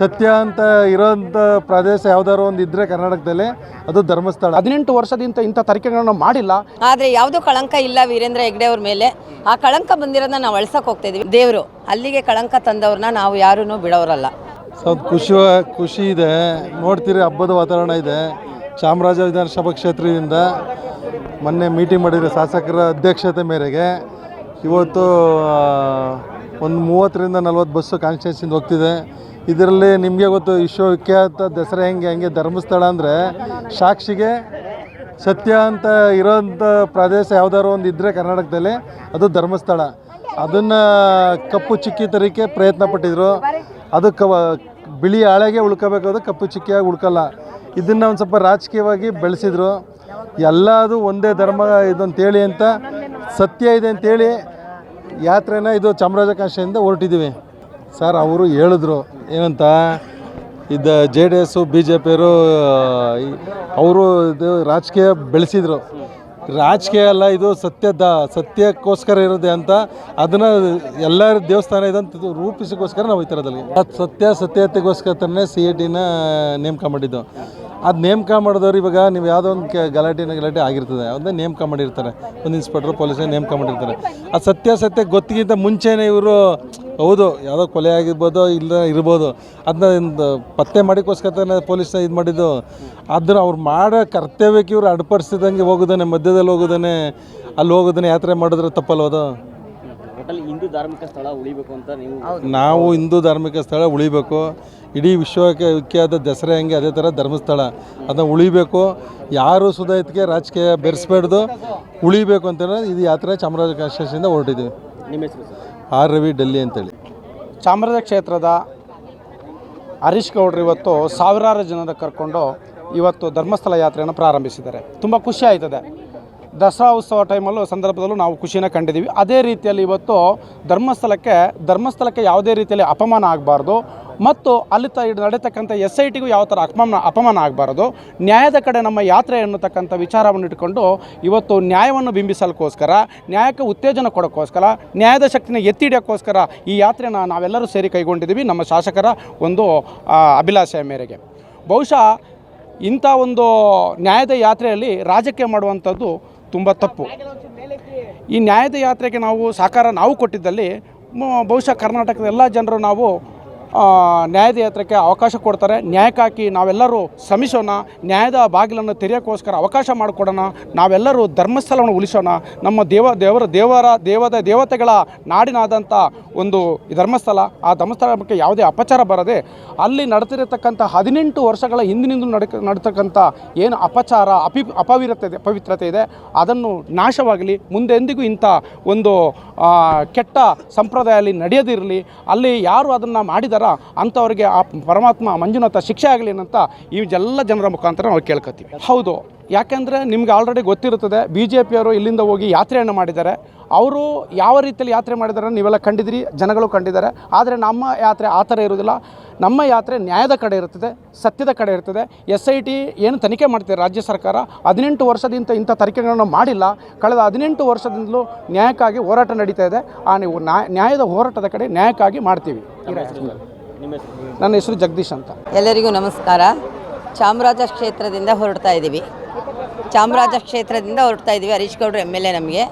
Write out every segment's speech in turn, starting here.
ಸತ್ಯ ಅಂತ ಇರೋಂಥ ಪ್ರದೇಶ ಯಾವ್ದಾದ್ರು ಒಂದು ಇದ್ರೆ ಕರ್ನಾಟಕದಲ್ಲಿ ಅದು ಧರ್ಮಸ್ಥಳ. ಹದಿನೆಂಟು ವರ್ಷದಿಂದ ಇಂಥ ತನಿಖೆಗಳನ್ನು ಮಾಡಿಲ್ಲ. ಆದರೆ ಯಾವುದೂ ಕಳಂಕ ಇಲ್ಲ ವೀರೇಂದ್ರ ಹೆಗ್ಡೆ ಅವ್ರ ಮೇಲೆ. ಆ ಕಳಂಕ ಬಂದಿರೋದನ್ನ ನಾವು ಅಳ್ಸಕ್ಕೆ ಹೋಗ್ತಾ ಇದೀವಿ. ದೇವರು ಅಲ್ಲಿಗೆ ಕಳಂಕ ತಂದವ್ರನ್ನ ನಾವು ಯಾರೂ ಬಿಡೋರಲ್ಲ. ಸ್ವಲ್ಪ ಖುಷಿ ಖುಷಿ ಇದೆ. ನೋಡ್ತೀರಿ ಹಬ್ಬದ ವಾತಾವರಣ ಇದೆ. ಚಾಮರಾಜ ವಿಧಾನಸಭಾ ಕ್ಷೇತ್ರದಿಂದ ಮೊನ್ನೆ ಮೀಟಿಂಗ್ ಮಾಡಿದ್ರು ಶಾಸಕರ ಅಧ್ಯಕ್ಷತೆ ಮೇರೆಗೆ ಇವತ್ತು ಒಂದು ಮೂವತ್ತರಿಂದ ನಲ್ವತ್ತು ಬಸ್ಸು ಕಾನ್ಸ್ಟಿಟ್ಯೂನ್ಸಿಂದ ಹೋಗ್ತಿದೆ. ಇದರಲ್ಲಿ ನಿಮಗೆ ಗೊತ್ತು ವಿಶ್ವವಿಖ್ಯಾತ ದಸರಾ ಹೆಂಗೆ ಹೆಂಗೆ ಧರ್ಮಸ್ಥಳ ಅಂದರೆ ಸಾಕ್ಷಿಗೆ ಸತ್ಯ ಅಂತ ಇರೋಂಥ ಪ್ರದೇಶ ಯಾವುದಾದ್ರು ಒಂದು ಇದ್ದರೆ ಕರ್ನಾಟಕದಲ್ಲಿ, ಅದು ಧರ್ಮಸ್ಥಳ. ಅದನ್ನು ಕಪ್ಪು ಚಿಕ್ಕಿ ತರೋಕ್ಕೆ ಪ್ರಯತ್ನ ಪಟ್ಟಿದ್ರು. ಅದು ಕವ, ಬಿಳಿ ಹಾಳೆಗೆ ಉಳ್ಕೋಬೇಕಾದ್ರೆ ಕಪ್ಪು ಚಿಕ್ಕಿಯಾಗಿ ಉಳ್ಕಲ್ಲ. ಇದನ್ನು ಒಂದು ಸ್ವಲ್ಪ ರಾಜಕೀಯವಾಗಿ ಬೆಳೆಸಿದ್ರು. ಎಲ್ಲ ಅದು ಒಂದೇ ಧರ್ಮ ಇದಂತೇಳಿ ಅಂತ, ಸತ್ಯ ಇದೆ ಅಂತೇಳಿ ಯಾತ್ರೆನ ಇದು ಚಾಮರಾಜ ಕಾಂಕ್ಷೆಯಿಂದ ಹೊರಟಿದ್ದೀವಿ ಸರ್, ಅವರು ಹೇಳಿದ್ರು, ಏನಂತ ಇದು J D S B J ಪಿಯವರು ಅವರು ಇದು ರಾಜಕೀಯ ಬೆಳೆಸಿದ್ರು. ರಾಜಕೀಯ ಅಲ್ಲ, ಇದು ಸತ್ಯದ, ಸತ್ಯಕ್ಕೋಸ್ಕರ ಇರೋದೆ ಅಂತ, ಅದನ್ನು ಎಲ್ಲ ದೇವಸ್ಥಾನ ಇದಂತ ರೂಪಿಸೋಕ್ಕೋಸ್ಕರ ನಾವು ಈ ಥರದಲ್ಲಿ. ಅದು ಸತ್ಯ ಸತ್ಯತೆಗೋಸ್ಕರನೇ ಸಿ ಎ ಟಿನ ನೇಮಕ ಮಾಡಿದ್ದು. ಅದು ನೇಮಕ ಮಾಡಿದವ್ರು ಇವಾಗ ನೀವು ಯಾವುದೋ ಒಂದು ಗಲಾಟೆನ ಗಲಾಟೆ ಆಗಿರ್ತದೆ ಅದನ್ನ ನೇಮಕ ಮಾಡಿರ್ತಾರೆ. ಒಂದು ಇನ್ಸ್ಪೆಕ್ಟ್ರು ಪೊಲೀಸ್ ನೇಮಕ ಮಾಡಿರ್ತಾರೆ. ಆ ಸತ್ಯ ಗೊತ್ತಿಗಿಂತ ಮುಂಚೆನೇ ಇವರು ಹೌದು ಯಾವುದೋ ಕೊಲೆ ಆಗಿರ್ಬೋದು ಇಲ್ಲ ಇರ್ಬೋದು. ಅದನ್ನ ಪತ್ತೆ ಮಾಡಿಕೋಸ್ಕರ ಪೊಲೀಸ್ನ ಇದು ಮಾಡಿದ್ದು. ಆದ್ರೆ ಅವ್ರು ಮಾಡೋ ಕರ್ತವ್ಯಕ್ಕೆ ಇವ್ರು ಅಡ್ಪಡಿಸಿದಂಗೆ ಹೋಗೋದಾನೆ ಮಧ್ಯದಲ್ಲಿ ಹೋಗೋದಾನೆ ಅಲ್ಲಿ ಹೋಗೋದನ್ನೇ ಯಾತ್ರೆ ಮಾಡಿದ್ರೆ ತಪ್ಪಲ್ಲೋದು ಹಿಂದೂ ಧಾರ್ಮಿಕ ಸ್ಥಳ ಉಳಿಬೇಕು ಅಂತ ನೀವು ನಾವು ಹಿಂದೂ ಧಾರ್ಮಿಕ ಸ್ಥಳ ಉಳಿಬೇಕು. ಇಡೀ ವಿಶ್ವಕ್ಕೆ ವಿಖ್ಯಾತ ದಸರಾ ಹಂಗೆ ಅದೇ ಥರ ಧರ್ಮಸ್ಥಳ. ಅದನ್ನ ಉಳಿಬೇಕು. ಯಾರು ಸುಧಾಯಿತಿಗೆ ರಾಜಕೀಯ ಬೆರೆಸ್ಬಾರ್ದು ಉಳಿಬೇಕು ಅಂತ ಇದು ಯಾತ್ರೆ ಚಾಮರಾಜ ಹೊರಟಿದೆ ಹೊರಟಿದ್ದೀವಿ. ನಿಮ್ಮ ಹೆಸರು ಸರ್? ಆರ್ ರವಿ ಡೆಲ್ಲಿ ಅಂತೇಳಿ. ಚಾಮರಾಜ ಕ್ಷೇತ್ರದ ಹರೀಶ್ ಗೌಡ್ರು ಇವತ್ತು ಸಾವಿರಾರು ಜನರ ಕರ್ಕೊಂಡು ಇವತ್ತು ಧರ್ಮಸ್ಥಳ ಯಾತ್ರೆಯನ್ನು ಪ್ರಾರಂಭಿಸಿದ್ದಾರೆ. ತುಂಬ ಖುಷಿ ಆಯ್ತದೆ. ದಸರಾ ಉತ್ಸವ ಟೈಮಲ್ಲೂ ಸಂದರ್ಭದಲ್ಲೂ ನಾವು ಖುಷಿನ ಕಂಡಿದ್ದೀವಿ. ಅದೇ ರೀತಿಯಲ್ಲಿ ಇವತ್ತು ಧರ್ಮಸ್ಥಳಕ್ಕೆ ಧರ್ಮಸ್ಥಳಕ್ಕೆ ಯಾವುದೇ ರೀತಿಯಲ್ಲಿ ಅಪಮಾನ ಆಗಬಾರ್ದು. ಮತ್ತು ಅಲ್ಲಿ ತ ನಡೀತಕ್ಕಂಥ ಎಸ್ ಐ ಟಿಗೂ ಯಾವ ಥರ ಅಪಮಾನ ಅಪಮಾನ ಆಗಬಾರ್ದು? ನ್ಯಾಯದ ಕಡೆ ನಮ್ಮ ಯಾತ್ರೆ ಎನ್ನುತಕ್ಕಂಥ ವಿಚಾರವನ್ನು ಇಟ್ಕೊಂಡು ಇವತ್ತು ನ್ಯಾಯವನ್ನು ಬಿಂಬಿಸಲಿಕ್ಕೋಸ್ಕರ ನ್ಯಾಯಕ್ಕೆ ಉತ್ತೇಜನ ಕೊಡೋಕ್ಕೋಸ್ಕರ, ನ್ಯಾಯದ ಶಕ್ತಿನ ಎತ್ತಿ ಹಿಡಿಯೋಕ್ಕೋಸ್ಕರ ಈ ಯಾತ್ರೆನ ನಾವೆಲ್ಲರೂ ಸೇರಿ ಕೈಗೊಂಡಿದ್ದೀವಿ. ನಮ್ಮ ಶಾಸಕರ ಒಂದು ಅಭಿಲಾಷೆಯ ಮೇರೆಗೆ. ಬಹುಶಃ ಇಂಥ ಒಂದು ನ್ಯಾಯದ ಯಾತ್ರೆಯಲ್ಲಿ ರಾಜಕೀಯ ಮಾಡುವಂಥದ್ದು ತುಂಬ ತಪ್ಪು. ಈ ನ್ಯಾಯದ ಯಾತ್ರೆಗೆ ನಾವು ಸಹಕಾರ ನಾವು ಕೊಟ್ಟಿದ್ದಲ್ಲಿ ಬಹುಶಃ ಕರ್ನಾಟಕದ ಎಲ್ಲ ಜನರು ನಾವು ನ್ಯಾಯದ ಯಾತ್ರಕ್ಕೆ ಅವಕಾಶ ಕೊಡ್ತಾರೆ. ನ್ಯಾಯಕ್ಕಾಗಿ ನಾವೆಲ್ಲರೂ ಶ್ರಮಿಸೋಣ ನ್ಯಾಯದ ಬಾಗಿಲನ್ನು ತೆರೆಯೋಕ್ಕೋಸ್ಕರ ಅವಕಾಶ ಮಾಡಿಕೊಡೋಣ. ನಾವೆಲ್ಲರೂ ಧರ್ಮಸ್ಥಳವನ್ನು ಉಳಿಸೋಣ. ನಮ್ಮ ದೇವ, ದೇವರ ದೇವರ, ದೇವದ, ದೇವತೆಗಳ ನಾಡಿನಾದಂಥ ಒಂದು ಧರ್ಮಸ್ಥಳ, ಆ ಧರ್ಮಸ್ಥಳಕ್ಕೆ ಯಾವುದೇ ಅಪಚಾರ ಬರದೆ, ಅಲ್ಲಿ ನಡೆದಿರತಕ್ಕಂಥ ಹದಿನೆಂಟು ವರ್ಷಗಳ ಹಿಂದಿನಿಂದ ನಡಕ ನಡ್ತಕ್ಕಂಥ ಏನು ಅಪಚಾರ, ಅಪಿ, ಅಪವಿರತೆ ಇದೆ ಪವಿತ್ರತೆ ಇದೆ, ಅದನ್ನು ನಾಶವಾಗಲಿ. ಮುಂದೆಂದಿಗೂ ಇಂಥ ಒಂದು ಕೆಟ್ಟ ಸಂಪ್ರದಾಯ ಅಲ್ಲಿ ನಡೆಯದಿರಲಿ. ಅಲ್ಲಿ ಯಾರು ಅದನ್ನು ಮಾಡಿದಾರ ಅಂಥವ್ರಿಗೆ ಆ ಪರಮಾತ್ಮ ಮಂಜುನಾಥ ಶಿಕ್ಷೆ ಆಗಲಿ ಅಂತ ಈ ಎಲ್ಲ ಜನರ ಮುಖಾಂತರ ನಾವು ಕೇಳ್ಕೊತೀವಿ. ಹೌದು, ಯಾಕೆಂದರೆ ನಿಮ್ಗೆ ಆಲ್ರೆಡಿ ಗೊತ್ತಿರುತ್ತದೆ ಬಿ ಜೆ ಪಿಯವರು ಇಲ್ಲಿಂದ ಹೋಗಿ ಯಾತ್ರೆಯನ್ನು ಮಾಡಿದ್ದಾರೆ. ಅವರು ಯಾವ ರೀತಿಯಲ್ಲಿ ಯಾತ್ರೆ ಮಾಡಿದ್ದಾರೆ ನೀವೆಲ್ಲ ಕಂಡಿದ್ದೀರಿ, ಜನಗಳು ಕಂಡಿದ್ದಾರೆ. ಆದರೆ ನಮ್ಮ ಯಾತ್ರೆ ಆ ಥರ ಇರೋದಿಲ್ಲ ನಮ್ಮ ಯಾತ್ರೆ ನ್ಯಾಯದ ಕಡೆ ಇರ್ತದೆ ಸತ್ಯದ ಕಡೆ ಇರ್ತದೆ ಎಸ್ ಐ ಟಿ ಏನು ತನಿಖೆ ಮಾಡ್ತಿದೆ ರಾಜ್ಯ ಸರ್ಕಾರ, ಹದಿನೆಂಟು ವರ್ಷದಿಂದ ಇಂಥ ತನಿಖೆಗಳನ್ನು ಮಾಡಿಲ್ಲ. ಕಳೆದ ಹದಿನೆಂಟು ವರ್ಷದಿಂದಲೂ ನ್ಯಾಯಕ್ಕಾಗಿ ಹೋರಾಟ ನಡೀತಾ ಇದೆ. ಆ ನೀವು ನ್ಯಾಯ- ನ್ಯಾಯದ ಹೋರಾಟದ ಕಡೆ ನ್ಯಾಯಕ್ಕಾಗಿ ಮಾಡ್ತೀವಿ. ನನ್ನ ಹೆಸರು ಜಗದೀಶ್ ಅಂತ. ಎಲ್ಲರಿಗೂ ನಮಸ್ಕಾರ. ಚಾಮರಾಜ ಕ್ಷೇತ್ರದಿಂದ ಹೊರಡ್ತಾ ಇದ್ದೀವಿ ಚಾಮರಾಜ ಕ್ಷೇತ್ರದಿಂದ ಹೊರಡ್ತಾ ಇದ್ದೀವಿ ಹರೀಶ್ ಗೌಡ್ರು ಎಂ ಎಲ್ ಎ ನಮಗೆ.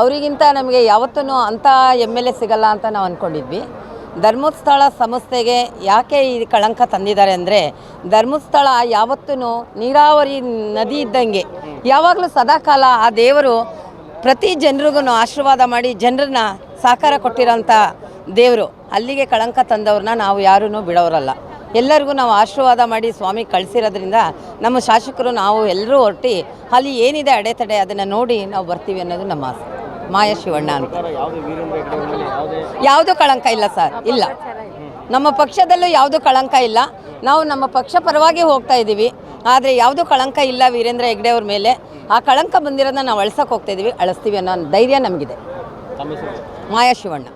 ಅವರಿಗಿಂತ ನಮಗೆ ಯಾವತ್ತೂ ಅಂಥ ಎಂ ಎಲ್ ಎ ಸಿಗಲ್ಲ ಅಂತ ನಾವು ಅಂದ್ಕೊಂಡಿದ್ವಿ ಧರ್ಮಸ್ಥಳ ಸಂಸ್ಥೆಗೆ ಯಾಕೆ ಈ ಕಳಂಕ ತಂದಿದ್ದಾರೆ ಅಂದರೆ ಧರ್ಮಸ್ಥಳ ಯಾವತ್ತೂ ನೀರಾವರಿ ನದಿ ಇದ್ದಂಗೆ ಯಾವಾಗಲೂ ಸದಾಕಾಲ ಆ ದೇವರು ಪ್ರತಿ ಜನರಿಗೂ ಆಶೀರ್ವಾದ ಮಾಡಿ ಜನರನ್ನ ಸಹಕಾರ ಕೊಟ್ಟಿರೋಂಥ ದೇವರು, ಅಲ್ಲಿಗೆ ಕಳಂಕ ತಂದವ್ರನ್ನ ನಾವು ಯಾರೂ ಬಿಡೋರಲ್ಲ. ಎಲ್ಲರಿಗೂ ನಾವು ಆಶೀರ್ವಾದ ಮಾಡಿ ಸ್ವಾಮಿ ಕಳಿಸಿರೋದ್ರಿಂದ ನಮ್ಮ ಶಾಸಕರು, ನಾವು ಎಲ್ಲರೂ ಹೊರಟಿ ಅಲ್ಲಿ ಏನಿದೆ ಅಡೆತಡೆ ಅದನ್ನು ನೋಡಿ ನಾವು ಬರ್ತೀವಿ ಅನ್ನೋದು ನಮ್ಮ ಆಸೆ. ಮಾಯ ಶಿವಣ್ಣ ಅಂತ. ಯಾವುದೇ ಕಳಂಕ ಇಲ್ಲ ಸರ್, ಇಲ್ಲ. ನಮ್ಮ ಪಕ್ಷದಲ್ಲೂ ಯಾವುದೂ ಕಳಂಕ ಇಲ್ಲ. ನಾವು ನಮ್ಮ ಪಕ್ಷ ಪರವಾಗಿ ಹೋಗ್ತಾ ಇದ್ದೀವಿ. ಆದರೆ ಯಾವುದೂ ಕಳಂಕ ಇಲ್ಲ ವೀರೇಂದ್ರ ಹೆಗ್ಡೆ ಅವ್ರ ಮೇಲೆ. ಆ ಕಳಂಕ ಬಂದಿರೋದನ್ನ ನಾವು ಅಳ್ಸಕ್ಕೆ ಹೋಗ್ತಾ ಇದ್ದೀವಿ, ಅಳಿಸ್ತೀವಿ ಅನ್ನೋ ಧೈರ್ಯ ನಮಗಿದೆ. ಮಾಯಾ ಶಿವಣ್ಣ.